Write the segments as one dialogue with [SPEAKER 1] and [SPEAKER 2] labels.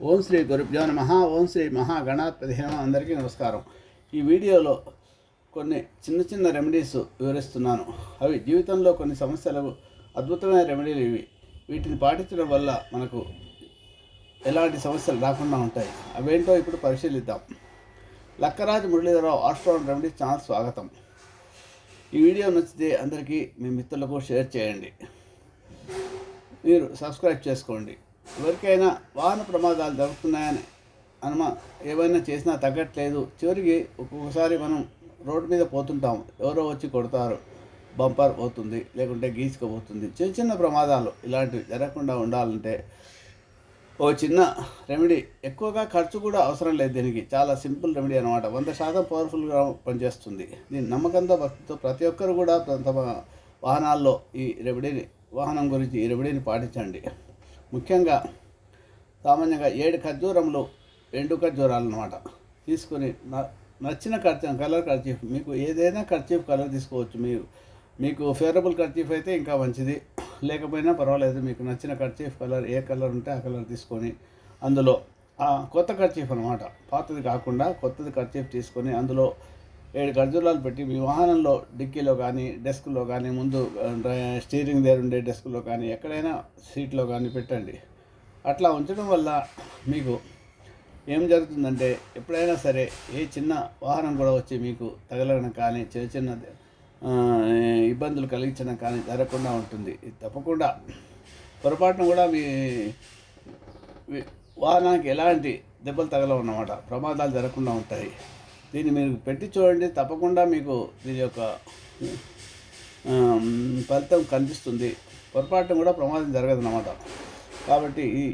[SPEAKER 1] ఓం శ్రీ గురుభ్యో నమ. ఓం శ్రీ మహాగణాధిపతి హేమ అందరికీ నమస్కారం. ఈ వీడియోలో కొన్ని చిన్న చిన్న రెమెడీస్ వివరిస్తున్నాను. అవి జీవితంలో కొన్ని సమస్యలకు అద్భుతమైన రెమెడీలు ఇవి. వీటిని పాటించడం వల్ల మనకు ఎలాంటి సమస్యలు రాకుండా ఉంటాయి. అవేంటో ఇప్పుడు పరిశీలిద్దాం. Lakkaraju Muralidhararao astro remedy channel స్వాగతం. ఈ వీడియో నచ్చితే అందరికీ మీ మిత్రులకు షేర్ చేయండి. మీరు సబ్స్క్రైబ్ చేసుకోండి. ఎవరికైనా వాహన ప్రమాదాలు జరుగుతున్నాయని అనుమా ఏమైనా చేసినా తగ్గట్లేదు. చివరికి ఒక్కొక్కసారి మనం రోడ్డు మీద పోతుంటాము. ఎవరో వచ్చి కొడతారు బంపర్ పోతుంది లేకుంటే గీసుకుపోతుంది. చిన్న చిన్న ప్రమాదాలు ఇలాంటివి జరగకుండా ఉండాలంటే ఓ చిన్న రెమెడీ. ఎక్కువగా ఖర్చు కూడా అవసరం లేదు దీనికి. చాలా సింపుల్ రెమెడీ అనమాట వంద శాతం పవర్ఫుల్గా పనిచేస్తుంది. దీని నమ్మకంతో భక్తితో ప్రతి ఒక్కరు కూడా తమ వాహనాల్లో ఈ రెమెడీని వాహనం గురించి ఈ రెమెడీని పాటించండి. ముఖ్యంగా సామాన్యంగా ఏడు ఖర్జూరములు ఎండు ఖర్జూరాలు అనమాట తీసుకొని న- నచ్చిన ఖర్చు కలర్ ఖర్చీఫ్ మీకు ఏదైనా ఖర్చీఫ్ కలర్ తీసుకోవచ్చు. మీరు మీకు ఫేవరబుల్ ఖర్చీఫ్ అయితే ఇంకా మంచిది. లేకపోయినా పర్వాలేదు మీకు నచ్చిన ఖర్చీఫ్ కలర్ ఏ కలర్ ఉంటే ఆ కలర్ తీసుకొని అందులో ఆ కొత్త ఖర్చీఫ్ అనమాట పాతది కాకుండా కొత్తది ఖర్చీఫ్ తీసుకొని అందులో ఏడు ఖర్జూరాలు పెట్టి మీ వాహనంలో డిక్కీలో కానీ డెస్క్లో కానీ ముందు స్టీరింగ్ దగ్గర ఉండే డెస్క్లో కానీ ఎక్కడైనా సీట్లో కానీ పెట్టండి. అట్లా ఉంచడం వల్ల మీకు ఏం జరుగుతుందంటే ఎప్పుడైనా సరే ఏ చిన్న వాహనం కూడా వచ్చి మీకు తగలడం కానీ చిన్న చిన్న ఇబ్బందులు కలిగించడం కానీ జరగకుండా ఉంటుంది. ఇది తప్పకుండా పొరపాటున కూడా మీ మీ వాహనానికి ఎలాంటి దెబ్బలు తగలవు అన్నమాట. ప్రమాదాలు జరగకుండా ఉంటాయి. దీన్ని మీరు పెట్టి చూడండి తప్పకుండా మీకు దీని యొక్క ఫలితం కనిపిస్తుంది. పొరపాటున కూడా ప్రమాదం జరగదు అన్నమాట కాబట్టి ఈ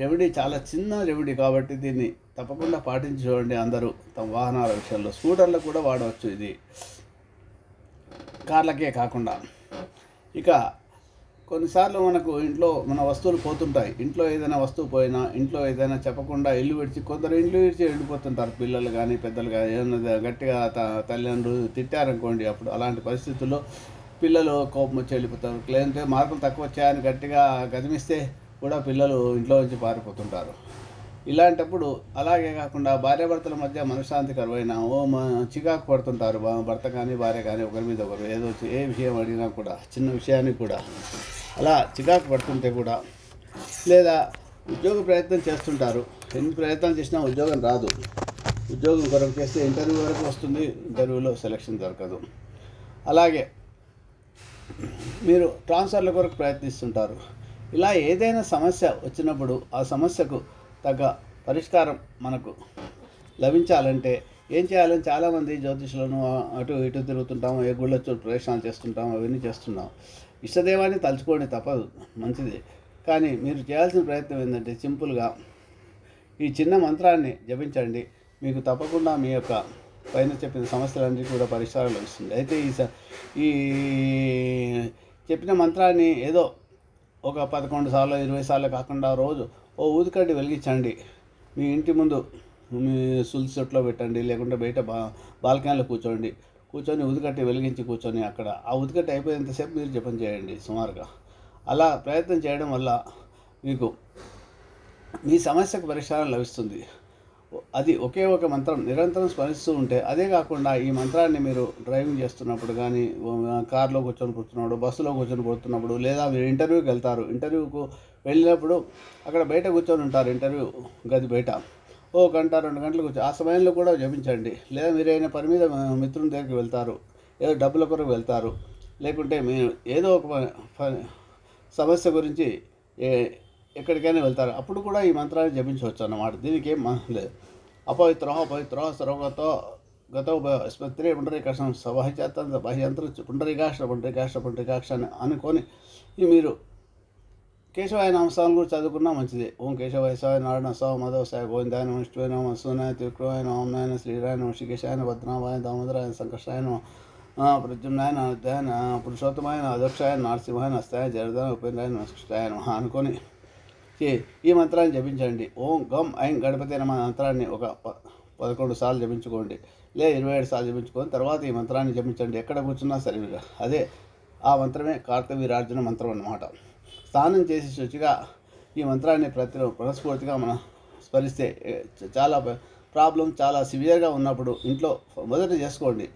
[SPEAKER 1] రెమెడీ చాలా చిన్న రెమెడీ కాబట్టి దీన్ని తప్పకుండా పాటించి చూడండి అందరూ. తమ వాహనాల విషయంలో స్కూటర్లు కూడా వాడవచ్చు ఇది. కార్లకే కాకుండా. ఇక కొన్నిసార్లు మనకు ఇంట్లో మన వస్తువులు పోతుంటాయి. ఇంట్లో ఏదైనా వస్తువు పోయినా ఇంట్లో ఏదైనా చెప్పకుండా ఇల్లు విడిచి కొందరు ఇల్లు విడిచి వెళ్ళిపోతుంటారు. పిల్లలు కానీ పెద్దలు కానీ ఏదైనా గట్టిగా త తల్లిదండ్రులు తిట్టారనుకోండి అప్పుడు అలాంటి పరిస్థితుల్లో పిల్లలు కోపం వచ్చి వెళ్ళిపోతారు. లేదంటే మార్కులు తక్కువ వచ్చాయని గట్టిగా గదిమిస్తే కూడా పిల్లలు ఇంట్లో నుంచి పారిపోతుంటారు. ఇలాంటప్పుడు అలాగే కాకుండా భార్యాభర్తల మధ్య మనశ్శాంతి కరువైన ఓ చికాకు పడుతుంటారు భర్త కానీ భార్య కానీ ఒకరి మీద ఒకరు ఏదో ఏ విషయం అడిగినా కూడా చిన్న విషయానికి కూడా. అలా చికాకు పడుతుంటే కూడా లేదా ఉద్యోగ ప్రయత్నం చేస్తుంటారు. ఎన్ని ప్రయత్నాలు చేసినా ఉద్యోగం రాదు. ఉద్యోగం కొరకు చేస్తే ఇంటర్వ్యూ వరకు వస్తుంది ఇంటర్వ్యూలో సెలక్షన్ దొరకదు. అలాగే మీరు ట్రాన్స్ఫర్ల కొరకు ప్రయత్నిస్తుంటారు. ఇలా ఏదైనా సమస్య వచ్చినప్పుడు ఆ సమస్యకు తగ్గ పరిష్కారం మనకు లభించాలంటే ఏం చేయాలని చాలామంది జ్యోతిషులను అటు ఇటు తిరుగుతుంటాము ఏ గుళ్ళ ప్రవేశాలు చేస్తుంటాము అవన్నీ చేస్తున్నాం ఇష్టదేవాన్ని తలుచుకోండి తప్పదు మంచిది. కానీ మీరు చేయాల్సిన ప్రయత్నం ఏంటంటే సింపుల్గా ఈ చిన్న మంత్రాన్ని జపించండి. మీకు తప్పకుండా మీ యొక్క పైన చెప్పిన సమస్యలన్నీ కూడా పరిష్కారం లభిస్తుంది. అయితే ఈ ఈ చెప్పిన మంత్రాన్ని ఏదో ఒక పదకొండు సార్లు ఇరవై సార్లు కాకుండా రోజు ఓ ఊదికడ్డి వెలిగించండి. మీ ఇంటి ముందు మీ సుల్సి చెట్లో పెట్టండి లేకుంటే బయట బా బాల్కనీలో కూర్చోండి. కూర్చొని ఉదికట్టి వెలిగించి కూర్చొని అక్కడ ఆ ఉదికట్టి అయిపోయేంతసేపు మీరు జపం చేయండి సుమారుగా. అలా ప్రయత్నం చేయడం వల్ల మీకు మీ సమస్యకు పరిష్కారం లభిస్తుంది. అది ఒకే ఒక మంత్రం నిరంతరం స్మరిస్తూ ఉంటే అదే కాకుండా ఈ మంత్రాన్ని మీరు డ్రైవింగ్ చేస్తున్నప్పుడు కానీ కార్లో కూర్చొని కూర్చున్నప్పుడు బస్సులో కూర్చొని పోతున్నప్పుడు లేదా మీరు ఇంటర్వ్యూకి వెళ్తారు. ఇంటర్వ్యూకు వెళ్ళినప్పుడు అక్కడ బయట కూర్చొని ఉంటారు ఇంటర్వ్యూ గది బయట. ఓ గంట రెండు గంటలు కూర్చో ఆ సమయంలో కూడా జపించండి. లేదా మీరు పని మీద మిత్రుని దగ్గరికి వెళ్తారు. ఏదో డబ్బుల కొరకు వెళ్తారు. లేకుంటే మీరు ఏదో ఒక సమస్య గురించి ఏ ఎక్కడికైనా వెళ్తారు. అప్పుడు కూడా ఈ మంత్రాన్ని జపించవచ్చు అన్నమాట. దీనికి ఏం లేదు అపవిత్ర పవిత్ర సర్వగతో గతో స్పత్రి పుండరీకాక్షం సబాహ్యతంత బాహ్యంతర పుండరీకాక్ష పుండరీకాక్ష పుండరీకాక్ష అని అనుకొని మీరు కేశవాయ నామస్వామి కూడా చదువుకున్నా మంచిది. ఓం కేశవాయ స్వామి నారాయణ స్వామి మాధవ సాయ గోవిందాయ నమ విష్ణువాయ నమ సూనాయ త్రివిక్రమాయ నమ నాయన శ్రీరాయ నమ శ్రీకేశాయ భద్రనాభాయ దామోదరాయ సంకర్షాయ నమ ప్రద్యుమ్నాయ నారాయణ పురుషోత్తమాయ అధ్యక్షాయ నరసింహాయ నస్తాయ జరదాయ ఉపేంద్రాయ నమస్కృష్టాయ నమ అనుకొని ఈ- మంత్రాన్ని జపించండి. ఓం గం ఐం గణపతి అనే మంత్రాన్ని ఒక పదకొండు సార్లు జపించుకోండి. లేదా ఇరవై ఏడు సార్లు జపించుకొని తర్వాత ఈ మంత్రాన్ని జపించండి. ఎక్కడ కూర్చున్నా సరే అదే ఆ మంత్రమే కార్తవీరార్జున మంత్రం అన్నమాట. స్నానం చేసి శుచిగా ఈ మంత్రాన్ని ప్రతి మనస్ఫూర్తిగా మనం స్మరిస్తే చాలా ప్రాబ్లం చాలా సివియర్గా ఉన్నప్పుడు ఇంట్లో మొదట చేసుకోండి.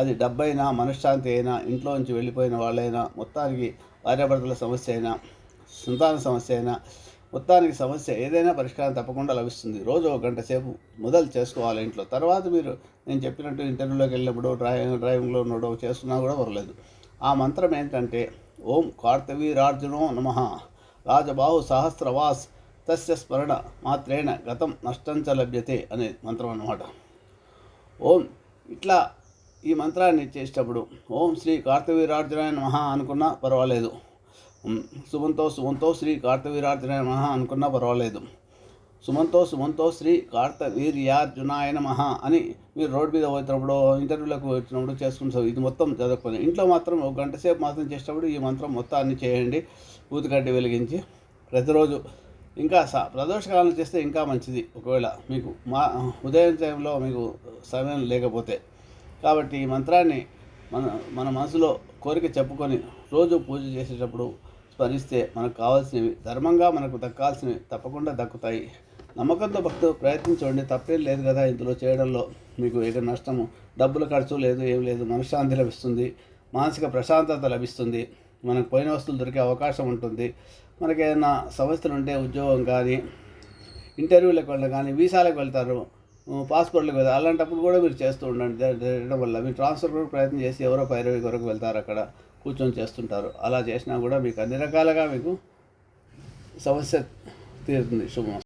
[SPEAKER 1] అది డబ్బైనా మనశ్శాంతి అయినా ఇంట్లో నుంచి వెళ్ళిపోయిన వాళ్ళైనా మొత్తానికి భార్యాభర్తల సమస్య అయినా సంతాన సమస్య అయినా మొత్తానికి సమస్య ఏదైనా పరిష్కారం తప్పకుండా లభిస్తుంది. రోజు ఒక గంట సేపు మొదలు చేసుకోవాలి ఇంట్లో. తర్వాత మీరు నేను చెప్పినట్టు ఇంటర్వ్యూలోకి వెళ్ళినప్పుడు డ్రైవింగ్ డ్రైవింగ్లో ఉన్నప్పుడు చేసుకున్నా కూడా పర్లేదు. ఆ మంత్రం ఏంటంటే ఓం కార్తవీరార్జునో నమ. రాజబాహు సహస్రవాస్ తస్య స్మరణ మాత్రేణ గతం నష్టంచ లభ్యతే అనే మంత్రం అన్నమాట ఓం ఇట్లా ఈ మంత్రాన్ని చేసేటప్పుడు ఓం శ్రీ కార్తవీరార్జునాయ నమః అనుకున్నా పర్వాలేదు. శుభంతో శుభంతో శ్రీ కార్తవీరార్జునాయ నమః అనుకున్నా పర్వాలేదు. సుమంతో సుమంతో శ్రీ కార్తవీర్యార్జునాయ మహా అని మీరు రోడ్డు మీద పోతున్నప్పుడు ఇంటర్వ్యూలకు వచ్చినప్పుడు చేసుకుంటారు. ఇది మొత్తం చదువుకొని ఇంట్లో మాత్రం ఒక గంట సేపు మాత్రం చేసేటప్పుడు ఈ మంత్రం మొత్తాన్ని చేయండి. ఊతికడ్డి వెలిగించి ప్రతిరోజు ఇంకా స ప్రదోషకాలను చేస్తే ఇంకా మంచిది. ఒకవేళ మీకు మా ఉదయం టైంలో మీకు సమయం లేకపోతే. కాబట్టి ఈ మంత్రాన్ని మన మన మనసులో కోరిక చెప్పుకొని రోజు పూజ చేసేటప్పుడు స్మరిస్తే మనకు కావాల్సినవి ధర్మంగా మనకు దక్కాల్సినవి తప్పకుండా దక్కుతాయి. నమ్మకంతో భక్తు ప్రయత్నించండి తప్పేం లేదు కదా ఇందులో చేయడంలో. మీకు ఏక నష్టము డబ్బుల ఖర్చు లేదు ఏం లేదు. మనశ్శాంతి లభిస్తుంది. మానసిక ప్రశాంతత లభిస్తుంది. మనకు పోయిన వస్తువులు దొరికే అవకాశం ఉంటుంది. మనకి ఏదైనా సమస్యలు ఉంటే ఉద్యోగం కానీ ఇంటర్వ్యూలకు వెళ్ళడం కానీ వీసాలకు వెళ్తారు పాస్పోర్ట్లకు వెళ్తారు. అలాంటప్పుడు కూడా మీరు చేస్తూ ఉండండి. చేయడం వల్ల మీరు ట్రాన్స్ఫర్ కూడా ప్రయత్నం చేసి ఎవరో ఇరవై వరకు వెళ్తారు అక్కడ. కూర్చొని చేస్తుంటారు. అలా చేసినా కూడా మీకు అన్ని రకాలుగా మీకు సమస్య తీరుతుంది. శుభం.